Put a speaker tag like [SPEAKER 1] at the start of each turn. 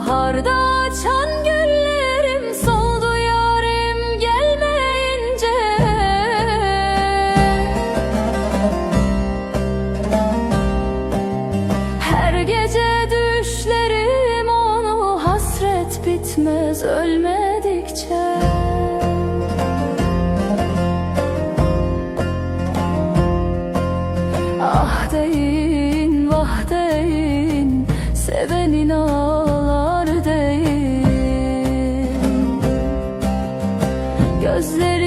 [SPEAKER 1] Baharda açan güllerim soldu yarim gelmeyince. Her gece düşlerim onu hasret bitmez ölmedikçe. Ah deyin vah deyin sevenin ah gözleri